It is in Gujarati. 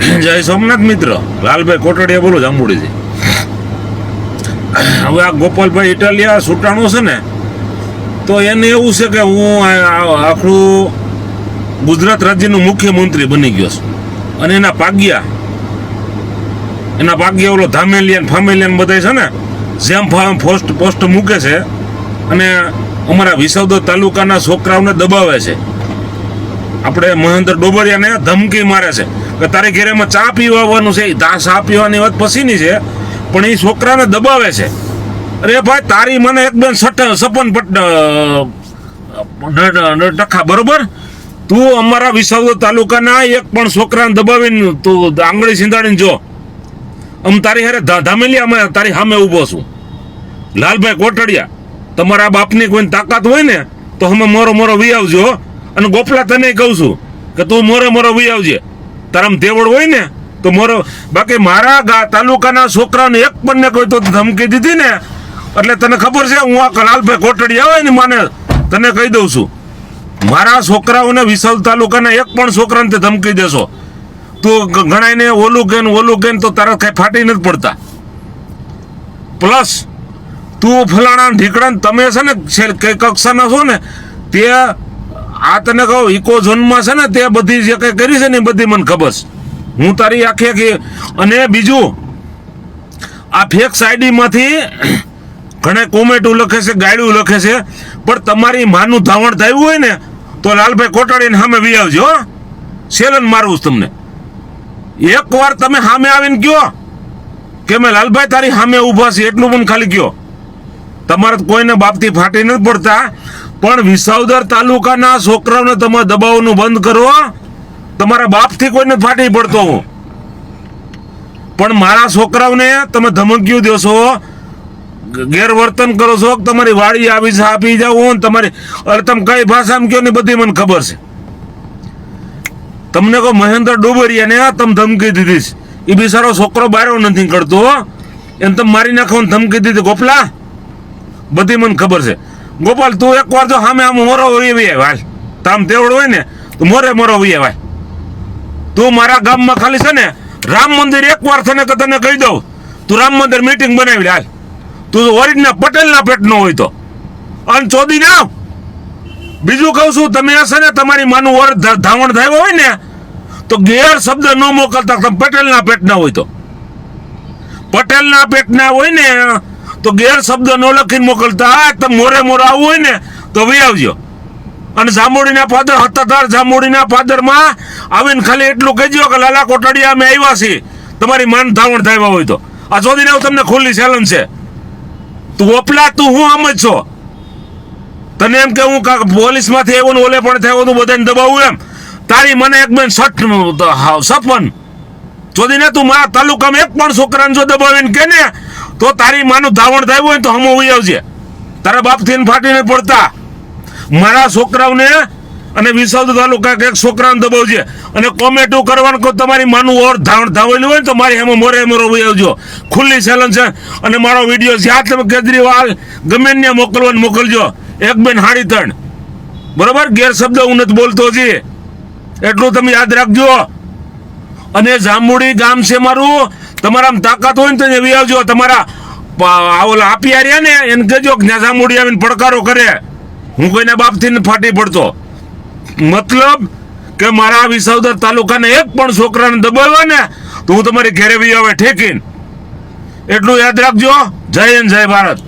જય સોમનાથ મિત્ર. લાલભાઈ કોટડીયા બોલું જાંબુડીથી હવે આ ગોપાલભાઈ ઇટાલિયા સુટાણો છે ને, તો એને એવું છે કે હું આખું ગુજરાત રાજ્યનું મુખ્યમંત્રી બની ગયો છું. અને એના પાગ્યા એના પાગ્યા ઓલો ધામેલિયન, ફામેલિયન બધા છે ને, જેમ ફામ પોસ્ટ પોસ્ટ મૂકે છે અને અમારા વિસાવદર તાલુકાના છોકરાઓને દબાવે છે. આપણે મહેન્દ્ર ડોબરિયાને ધમકી મારે છે કે તારે ઘેરેમાં ચા પીવાનું છે તા ચા પીવાની વાત પછીની છે, પણ એ છોકરાને દબાવે છે. અરે ભાઈ, તારી મને એકદમ બેન સપન પટ ટકા બરોબર? તું અમારા વિસાવદર તાલુકાના એક પણ છોકરાને દબાવીને તું આંગળી સિંધાડીને જો. આમ તારી હારે ધામેલી અમે તારી સામે ઊભો છું. લાલભાઈ કોટડિયા, તમારા બાપની કોઈ તાકાત હોય ને, તો અમે મોરો મોરો વી આવજો અને ગોપલા તને કહું છું કે તું મોરે મોરો વી આવજે. તારામ દેવળ હોય ને, તો મોરો બાકી મારા ગા તાલુકાના છોકરાને એક પણ ને કોઈ તો ધમકી દીધી ને, એટલે તને ખબર છે, હું આ લાલભાઈ કોટડી આવે ને માને તને કહી દઉં છું. મારા છોકરાઓને વિશાલ તાલુકાના એક પણ છોકરાને તે ધમકી દેશો. તું ગણાયને ઓલું કે ઓલું કે તો તારા કઈ ફાટી નથી પડતા. પ્લસ, તું ફલાણા ઢીકડા તમે છે ને કઈ કક્ષાના છો ને, તે આ તને કહું ઇકો ઝોનમાં છે ને, તે બધી જે કઈ કરી છે ને, એ બધી મને ખબર છે. હું તારી આખી આખી અને બીજું, આ ફેક સાઈડીમાંથી ઘણા કોમેટું લખે છે ગાયડું લખે છે, પણ તમારી માનું ધાવણ થયું હોય ને, તો લાલભાઈ કોટાડીને સામે વી આવજો સેલન મારવું તમને. એક વાર તમે સામે આવીને કયો કે મેં લાલભાઈ તારી સામે ઊભા છે એટલું પણ ખાલી કયો. તમારે કોઈને બાપથી ફાટી નથી પડતા. પણ વિસાવદર તાલુકાના છોકરાઓને તમે દબાવવાનું બંધ કરો તમારા બાપથી કોઈને ફાટી પડતો હું. પણ મારા છોકરાઓને તમે ધમકીઓ દેશો છો ગેરવર્તન કરો છો તમારી વાડી આવી છે, આપી જાઓ તમારી, અરે તમે કઈ ભાષામાં કયો ને બધી મને ખબર છે. તમને કહો મહેન્દ્ર ડોબરિયાને તમે ધમકી દીધી એ બિચારો છોકરો બારો નથી કરતો એને તમે મારી નાખો ધમકી દીધી, ગોપલા. બધી મને ખબર છે. ગોપાલ, તું એક વાર જો સામે આમ મોરો આવે હાલ. તામ તેવડ હોય ને, તો મોરે મોરો વહી ભાઈ તું મારા ગામમાં ખાલી છે ને, રામ મંદિર એકવાર તને તને કહી દઉં. તું રામ મંદિર મીટિંગ બનાવી લે, હાલ. તું ઓરિજિનલ પટેલના પેટનો હોય તો. અને ચોદી ના બીજું કહું છું, તમે હશે ને તમારી માનું ઓર ધાવણ થયો હોય ને, તો ગેર શબ્દ ન મોકલતા તમે પટેલના પેટના હોય તો. પટેલના પેટના હોય ને તો ગેર ન લખીને મોકલતા. તમે મોરે મોરે આવવું હોય ને, તો વી આવજો. અને જાંબુડીના ફાધર હતાધાર જાંબુડીના ફાધરમાં આવીને ખાલી એટલું કહેજો કે લાલા કોટડિયા, અમે આવ્યા છીએ. તમારી માન ધાવણ થાય હોય તો. આ આવું તમને ખુલ્લી ચેલેન્જ છે. તું ઓપલા, તું હું આમ જ છો. તને એમ કે હું પોલીસમાંથી એવું ને ઓલે પણ થયો તું બધાને દબાવું એમ. તારી મને એક બેન સઠ સપન ચોદીને તું મારા તાલુકામાં એક પણ છોકરાને જો દબાવીને કે ને તો તારી માનું ધાવણ થયું હોય તો હમો ઉઈ આવજે. તારા બાપથી ને ફાટીને પડતા. મારા છોકરાઓને અને વિસાવદ તાલુકા કે છોકરાને દબાવજે. અને કોમેટો કરવાનું કોઈ તમારી માનું ઓર ધાવણ ધાવેલું હોય ને તો મારી એમાં મોરે મોરો વહી આવજો. ખુલ્લી ચેલેન્જ છે. અને મારો વીડિયો જ્યાં તમે કેજરીવાલ, ગમે ત્યાં મોકલવાનું મોકલજો. એક બેન હાડી ત્રણ બરોબર ગેરશબ્દ હું નથી બોલતો જી એટલું તમે યાદ રાખજો. અને જાંબુડી ગામ છે મારું. તમારા આમ તાકાત હોય ને તો એવી આવજો. તમારા ઓલા આપી રહ્યા ને, એને કહેજો જ્ઞાસા મૂડી આવીને પડકારો કરે. હું કોઈના બાપથી ફાટી પડતો. મતલબ કે મારા વિસાવદર તાલુકાને એક પણ છોકરાને દબાવ્યો ને, તો હું તમારી ઘેરે બી આવે ઠેકીને. એટલું યાદ રાખજો. જય હિન્દ, જય ભારત.